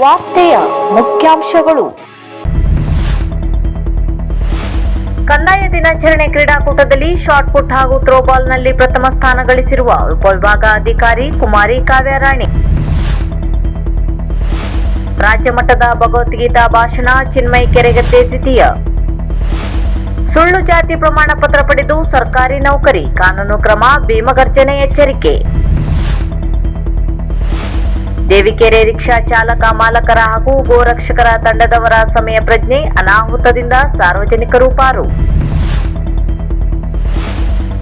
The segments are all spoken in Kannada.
ವಾರ್ತೆಯ ಮುಖ್ಯಾಂಶಗಳು. ಕಂದಾಯ ದಿನಾಚರಣೆ ಕ್ರೀಡಾಕೂಟದಲ್ಲಿ ಶಾರ್ಟ್ ಪುಟ್ ಹಾಗೂ ಥ್ರೋಬಾಲ್ನಲ್ಲಿ ಪ್ರಥಮ ಸ್ಥಾನ ಗಳಿಸಿರುವ ಉಪವಿಭಾಗ ಅಧಿಕಾರಿ ಕುಮಾರಿ ಕಾವ್ಯರಾಣಿ. ರಾಜ್ಯ ಮಟ್ಟದ ಭಗವದ್ಗೀತಾ ಭಾಷಣ ಚಿನ್ಮಯ್ ಕೆರೆಗದ್ದೆ ದ್ವಿತೀಯ. ಸುಳ್ಳು ಜಾತಿ ಪ್ರಮಾಣ ಪತ್ರ ಪಡೆದು ಸರ್ಕಾರಿ ನೌಕರಿ, ಕಾನೂನು ಕ್ರಮ, ಭೀಮಗರ್ಜನೆ ಎಚ್ಚರಿಕೆ. ದೇವಿಕೆರೆ ರಿಕ್ಷಾ ಚಾಲಕ ಮಾಲಕರ ಹಾಗೂ ಗೋರಕ್ಷಕರ ತಂಡದವರ ಸಮಯ ಪ್ರಜ್ಞೆ ಅನಾಹುತದಿಂದ ಸಾರ್ವಜನಿಕರು ಪಾರು.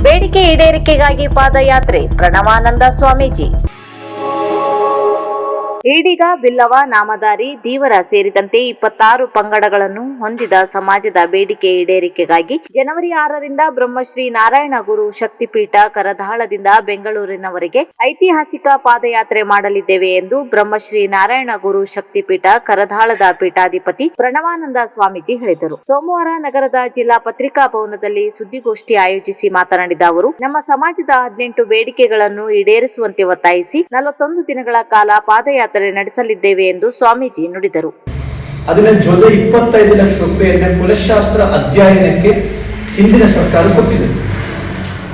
ಬೇಡಿಕೆ ಈಡೇರಿಕೆಗಾಗಿ ಪಾದಯಾತ್ರೆ, ಪ್ರಣವಾನಂದ ಸ್ವಾಮೀಜಿ. ಈಡಿಗ ಬಿಲ್ಲವ ನಾಮಧಾರಿ ದೀವರ ಸೇರಿದಂತೆ ಇಪ್ಪತ್ತಾರು ಪಂಗಡಗಳನ್ನು ಹೊಂದಿದ ಸಮಾಜದ ಬೇಡಿಕೆ ಈಡೇರಿಕೆಗಾಗಿ ಜನವರಿ ಆರರಿಂದ ಬ್ರಹ್ಮಶ್ರೀ ನಾರಾಯಣ ಗುರು ಶಕ್ತಿಪೀಠ ಕರದಾಳದಿಂದ ಬೆಂಗಳೂರಿನವರೆಗೆ ಐತಿಹಾಸಿಕ ಪಾದಯಾತ್ರೆ ಮಾಡಲಿದ್ದೇವೆ ಎಂದು ಬ್ರಹ್ಮಶ್ರೀ ನಾರಾಯಣ ಗುರು ಶಕ್ತಿಪೀಠ ಕರದಾಳದ ಪೀಠಾಧಿಪತಿ ಪ್ರಣವಾನಂದ ಸ್ವಾಮೀಜಿ ಹೇಳಿದರು. ಸೋಮವಾರ ನಗರದ ಜಿಲ್ಲಾ ಪತ್ರಿಕಾ ಭವನದಲ್ಲಿ ಸುದ್ದಿಗೋಷ್ಠಿ ಆಯೋಜಿಸಿ ಮಾತನಾಡಿದ ಅವರು, ನಮ್ಮ ಸಮಾಜದ ಹದಿನೆಂಟು ಬೇಡಿಕೆಗಳನ್ನು ಈಡೇರಿಸುವಂತೆ ಒತ್ತಾಯಿಸಿ ನಲವತ್ತೊಂದು ದಿನಗಳ ಕಾಲ ಪಾದಯಾತ್ರೆ ನಡೆಸಲಿದ್ದೇವೆ ಎಂದು ಸ್ವಾಮೀಜಿ ನುಡಿದರು. ಅದನ್ನ ಜೊತೆ ಇಪ್ಪತ್ತೈದು ಲಕ್ಷ ರೂಪಾಯಿಯನ್ನ ಕುಲಶಾಸ್ತ್ರ ಅಧ್ಯಯನಕ್ಕೆ ಹಿಂದಿನ ಸರ್ಕಾರ ಕೊಟ್ಟಿದೆ.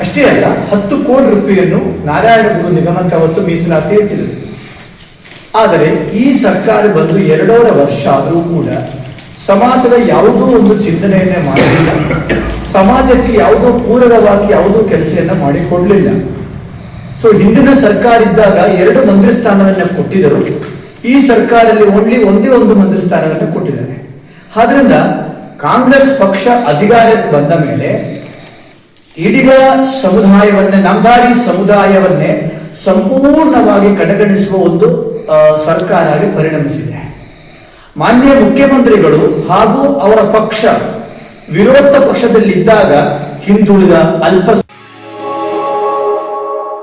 ಅಷ್ಟೇ ಅಲ್ಲ, ಹತ್ತು ಕೋಟಿ ರೂಪಾಯಿಯನ್ನು ನಾರಾಯಣ ಗುರು ನಿಗಮಕ್ಕೆ ಅವತ್ತು ಮೀಸಲಾತಿ ಇಟ್ಟಿದೆ. ಆದರೆ ಈ ಸರ್ಕಾರ ಬಂದು ಎರಡೂವರೆ ವರ್ಷ ಆದರೂ ಕೂಡ ಸಮಾಜದ ಯಾವುದೋ ಒಂದು ಚಿಂತನೆಯನ್ನೇ ಮಾಡಲಿಲ್ಲ ಸಮಾಜಕ್ಕೆ ಯಾವುದೋ ಪೂರಕವಾಗಿ ಯಾವುದೋ ಕೆಲಸವನ್ನು ಮಾಡಿಕೊಡ್ಲಿಲ್ಲ. ಸೊ ಹಿಂದಿನ ಸರ್ಕಾರ ಇದ್ದಾಗ ಎರಡು ಮಂತ್ರಿ ಸ್ಥಾನವನ್ನ ಕೊಟ್ಟಿದ್ದರು. ಈ ಸರ್ಕಾರದಲ್ಲಿ ಓನ್ಲಿ ಒಂದೇ ಒಂದು ಮಂತ್ರಿ ಸ್ಥಾನವನ್ನು ಕೊಟ್ಟಿದ್ದಾರೆ. ಆದ್ರಿಂದ ಕಾಂಗ್ರೆಸ್ ಪಕ್ಷ ಅಧಿಕಾರಕ್ಕೆ ಬಂದ ಮೇಲೆ ಇಡೀ ಸಮುದಾಯವನ್ನೇ ನಮ್ದಾರಿ ಸಮುದಾಯವನ್ನೇ ಸಂಪೂರ್ಣವಾಗಿ ಕಡೆಗಣಿಸುವ ಒಂದು ಸರ್ಕಾರ ಪರಿಣಮಿಸಿದೆ. ಮಾನ್ಯ ಮುಖ್ಯಮಂತ್ರಿಗಳು ಹಾಗೂ ಅವರ ಪಕ್ಷ ವಿರೋಧ ಪಕ್ಷದಲ್ಲಿದ್ದಾಗ ಹಿಂದುಳಿದ ಅಲ್ಪ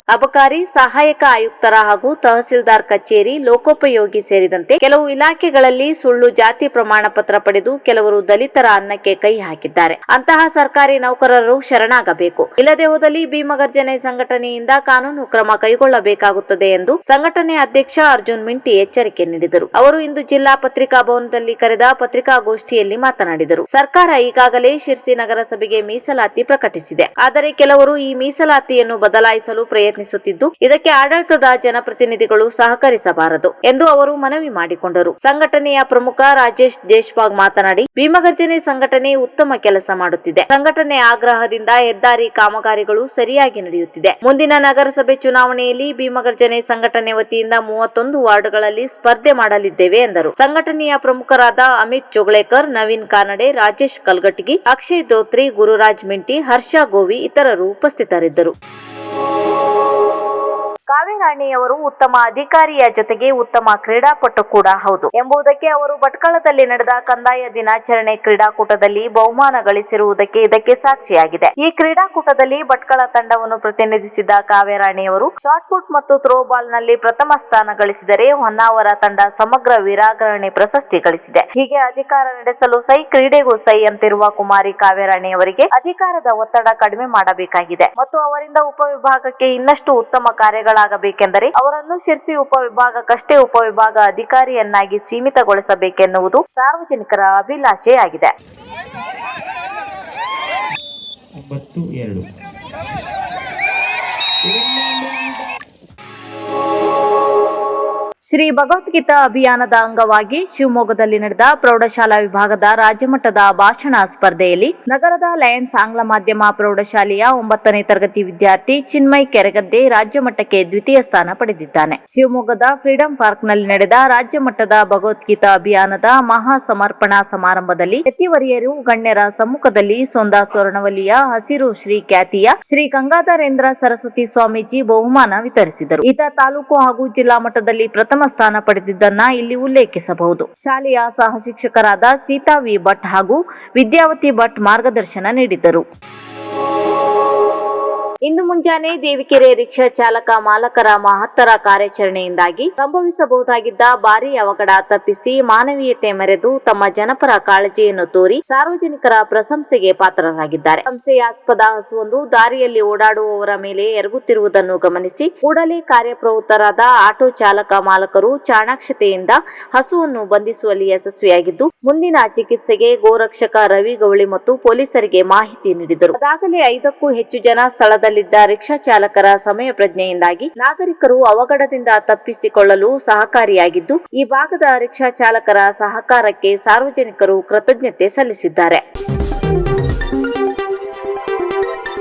ಅಬಕಾರಿ ಸಹಾಯಕ ಆಯುಕ್ತರ ಹಾಗೂ ತಹಸೀಲ್ದಾರ್ ಕಚೇರಿ ಲೋಕೋಪಯೋಗಿ ಸೇರಿದಂತೆ ಕೆಲವು ಇಲಾಖೆಗಳಲ್ಲಿ ಸುಳ್ಳು ಜಾತಿ ಪ್ರಮಾಣ ಪತ್ರ ಪಡೆದು ಕೆಲವರು ದಲಿತರ ಅನ್ನಕ್ಕೆ ಕೈ ಹಾಕಿದ್ದಾರೆ. ಅಂತಹ ಸರ್ಕಾರಿ ನೌಕರರು ಶರಣಾಗಬೇಕು. ಇಲ್ಲದೆ ಹೋದಲ್ಲಿ ಭೀಮಗರ್ಜನೆ ಸಂಘಟನೆಯಿಂದ ಕಾನೂನು ಕ್ರಮ ಕೈಗೊಳ್ಳಬೇಕಾಗುತ್ತದೆ ಎಂದು ಸಂಘಟನೆ ಅಧ್ಯಕ್ಷ ಅರ್ಜುನ್ ಮಿಂಟಿ ಎಚ್ಚರಿಕೆ ನೀಡಿದರು. ಅವರು ಇಂದು ಜಿಲ್ಲಾ ಪತ್ರಿಕಾ ಭವನದಲ್ಲಿ ಕರೆದ ಪತ್ರಿಕಾಗೋಷ್ಠಿಯಲ್ಲಿ ಮಾತನಾಡಿದರು. ಸರ್ಕಾರ ಈಗಾಗಲೇ ಶಿರ್ಸಿ ನಗರಸಭೆಗೆ ಮೀಸಲಾತಿ ಪ್ರಕಟಿಸಿದೆ. ಆದರೆ ಕೆಲವರು ಈ ಮೀಸಲಾತಿಯನ್ನು ಬದಲಾಯಿಸಲು ಪ್ರಯತ್ನಿಸುತ್ತಿದ್ದು, ಇದಕ್ಕೆ ಆಡಳಿತದ ಜನಪ್ರತಿನಿಧಿಗಳು ಸಹಕರಿಸಬಾರದು ಎಂದು ಅವರು ಮನವಿ ಮಾಡಿಕೊಂಡರು. ಸಂಘಟನೆಯ ಪ್ರಮುಖ ರಾಜೇಶ್ ದೇಶ್ಪಾಗ್ ಮಾತನಾಡಿ, ಭೀಮಗರ್ಜನೆ ಸಂಘಟನೆ ಉತ್ತಮ ಕೆಲಸ ಮಾಡುತ್ತಿದೆ. ಸಂಘಟನೆ ಆಗ್ರಹದಿಂದ ಹೆದ್ದಾರಿ ಕಾಮಗಾರಿಗಳು ಸರಿಯಾಗಿ ನಡೆಯುತ್ತಿದೆ. ಮುಂದಿನ ನಗರಸಭೆ ಚುನಾವಣೆಯಲ್ಲಿ ಭೀಮಗರ್ಜನೆ ಸಂಘಟನೆ ವತಿಯಿಂದ ಮೂವತ್ತೊಂದು ವಾರ್ಡ್ಗಳಲ್ಲಿ ಸ್ಪರ್ಧೆ ಮಾಡಲಿದ್ದೇವೆ ಎಂದರು. ಸಂಘಟನೆಯ ಪ್ರಮುಖರಾದ ಅಮಿತ್ ಜೋಗಳೇಕರ್ ನವೀನ್ ಕಾನಡೆ, ರಾಜೇಶ್ ಕಲ್ಗಟ್ಟಿಗಿ, ಅಕ್ಷಯ್ ದೋತ್ರಿ ಗುರುರಾಜ್ ಮಿಂಟಿ, ಹರ್ಷ ಗೋವಿ ಇತರರು ಉಪಸ್ಥಿತರಿದ್ದರು. ಕಾವೇರಾಣಿಯವರು ಉತ್ತಮ ಅಧಿಕಾರಿಯ ಜೊತೆಗೆ ಉತ್ತಮ ಕ್ರೀಡಾಪಟು ಕೂಡ ಹೌದು. ಎಂಬುದಕ್ಕೆ ಅವರು ಭಟ್ಕಳದಲ್ಲಿ ನಡೆದ ಕಂದಾಯ ದಿನಾಚರಣೆ ಕ್ರೀಡಾಕೂಟದಲ್ಲಿ ಬಹುಮಾನ ಗಳಿಸಿರುವುದಕ್ಕೆ ಇದಕ್ಕೆ ಸಾಕ್ಷಿಯಾಗಿದೆ. ಈ ಕ್ರೀಡಾಕೂಟದಲ್ಲಿ ಭಟ್ಕಳ ತಂಡವನ್ನು ಪ್ರತಿನಿಧಿಸಿದ ಕಾವೇರಾಣಿಯವರು ಶಾರ್ಟ್ ಪುಟ್ ಮತ್ತು ಥ್ರೋಬಾಲ್ನಲ್ಲಿ ಪ್ರಥಮ ಸ್ಥಾನ ಗಳಿಸಿದರೆ ಹೊನ್ನಾವರ ತಂಡ ಸಮಗ್ರ ವೀರಾಗ್ರಣೆ ಪ್ರಶಸ್ತಿ ಗಳಿಸಿದೆ. ಹೀಗೆ ಅಧಿಕಾರ ನಡೆಸಲು ಸೈ ಕ್ರೀಡೆಗೂ ಸೈ ಅಂತಿರುವ ಕುಮಾರಿ ಕಾವೇರಾಣಿಯವರಿಗೆ ಅಧಿಕಾರದ ಒತ್ತಡ ಕಡಿಮೆ ಮಾಡಬೇಕಾಗಿದೆ. ಮತ್ತು ಅವರಿಂದ ಉಪವಿಭಾಗಕ್ಕೆ ಇನ್ನಷ್ಟು ಉತ್ತಮ ಕಾರ್ಯಗಳಾಗಬೇಕೆಂದರೆ ಅವರನ್ನು ಶಿರ್ಸಿ ಉಪವಿಭಾಗಕ್ಕಷ್ಟೇ ಉಪವಿಭಾಗ ಅಧಿಕಾರಿಯನ್ನಾಗಿ ಸೀಮಿತಗೊಳಿಸಬೇಕೆನ್ನುವುದು ಸಾರ್ವಜನಿಕರ ಅಭಿಲಾಷೆಯಾಗಿದೆ. ಶ್ರೀ ಭಗವದ್ಗೀತಾ ಅಭಿಯಾನದ ಅಂಗವಾಗಿ ಶಿವಮೊಗ್ಗದಲ್ಲಿ ನಡೆದ ಪ್ರೌಢಶಾಲಾ ವಿಭಾಗದ ರಾಜ್ಯಮಟ್ಟದ ಭಾಷಣ ಸ್ಪರ್ಧೆಯಲ್ಲಿ ನಗರದ ಲಯನ್ಸ್ ಆಂಗ್ಲ ಮಾಧ್ಯಮ ಪ್ರೌಢಶಾಲೆಯ ಒಂಬತ್ತನೇ ತರಗತಿ ವಿದ್ಯಾರ್ಥಿ ಚಿನ್ಮಯ್ ಕೆರೆಗದ್ದೆ ರಾಜ್ಯ ಮಟ್ಟಕ್ಕೆ ದ್ವಿತೀಯ ಸ್ಥಾನ ಪಡೆದಿದ್ದಾನೆ. ಶಿವಮೊಗ್ಗದ ಫ್ರೀಡಂ ಪಾರ್ಕ್ನಲ್ಲಿ ನಡೆದ ರಾಜ್ಯಮಟ್ಟದ ಭಗವದ್ಗೀತಾ ಅಭಿಯಾನದ ಮಹಾ ಸಮರ್ಪಣಾ ಸಮಾರಂಭದಲ್ಲಿ ಯತಿವರಿಯರು ಗಣ್ಯರ ಸಮ್ಮುಖದಲ್ಲಿ ಸೊಂದ ಸ್ವರ್ಣವಲಿಯ ಹಸಿರು ಶ್ರೀ ಖ್ಯಾತಿಯ ಶ್ರೀ ಗಂಗಾಧರೇಂದ್ರ ಸರಸ್ವತಿ ಸ್ವಾಮೀಜಿ ಬಹುಮಾನ ವಿತರಿಸಿದರು. ಇದ ತಾಲೂಕು ಹಾಗೂ ಜಿಲ್ಲಾ ಮಟ್ಟದಲ್ಲಿ ಪ್ರಥಮ ಸ್ಥಾನ ಪಡೆದಿದ್ದನ್ನ ಇಲ್ಲಿ ಉಲ್ಲೇಖಿಸಬಹುದು. ಶಾಲೆಯ ಸಹ ಶಿಕ್ಷಕರಾದ ಸೀತಾ ವಿ ಭಟ್ ಹಾಗೂ ವಿದ್ಯಾವತಿ ಭಟ್ ಮಾರ್ಗದರ್ಶನ ನೀಡಿದ್ದರು ಇಂದು ಮುಂಜಾನೆ ದೇವಿಕೆರೆ ರಿಕ್ಷಾ ಚಾಲಕ ಮಾಲಕರ ಮಹತ್ತರ ಕಾರ್ಯಾಚರಣೆಯಿಂದಾಗಿ ಸಂಭವಿಸಬಹುದಾಗಿದ್ದ ಭಾರೀ ಅವಘಡ ತಪ್ಪಿಸಿ ಮಾನವೀಯತೆ ಮೆರೆದು ತಮ್ಮ ಜನಪರ ಕಾಳಜಿಯನ್ನು ತೋರಿ ಸಾರ್ವಜನಿಕರ ಪ್ರಶಂಸೆಗೆ ಪಾತ್ರರಾಗಿದ್ದಾರೆ. ಸಂಶಯಾಸ್ಪದ ಹಸುವೊಂದು ದಾರಿಯಲ್ಲಿ ಓಡಾಡುವವರ ಮೇಲೆ ಎರಗುತ್ತಿರುವುದನ್ನು ಗಮನಿಸಿ ಕೂಡಲೇ ಕಾರ್ಯಪ್ರವೃತ್ತರಾದ ಆಟೋ ಚಾಲಕ ಮಾಲಕರು ಚಾಣಾಕ್ಷತೆಯಿಂದ ಹಸುವನ್ನು ಬಂಧಿಸುವಲ್ಲಿ ಯಶಸ್ವಿಯಾಗಿದ್ದು, ಮುಂದಿನ ಚಿಕಿತ್ಸೆಗೆ ಗೋರಕ್ಷಕ ರವಿ ಗೌಳಿ ಮತ್ತು ಪೊಲೀಸರಿಗೆ ಮಾಹಿತಿ ನೀಡಿದರು. ಅದಾಗಲೇ ಐದಕ್ಕೂ ಹೆಚ್ಚು ಜನ ಸ್ಥಳದಲ್ಲಿದ್ದ ರಿಕ್ಷಾ ಚಾಲಕರ ಸಮಯ ಪ್ರಜ್ಞೆಯಿಂದಾಗಿ ನಾಗರಿಕರು ಅವಘಡದಿಂದ ತಪ್ಪಿಸಿಕೊಳ್ಳಲು ಸಹಕಾರಿಯಾಗಿದ್ದು, ಈ ಭಾಗದ ರಿಕ್ಷಾ ಚಾಲಕರ ಸಹಕಾರಕ್ಕೆ ಸಾರ್ವಜನಿಕರು ಕೃತಜ್ಞತೆ ಸಲ್ಲಿಸಿದ್ದಾರೆ.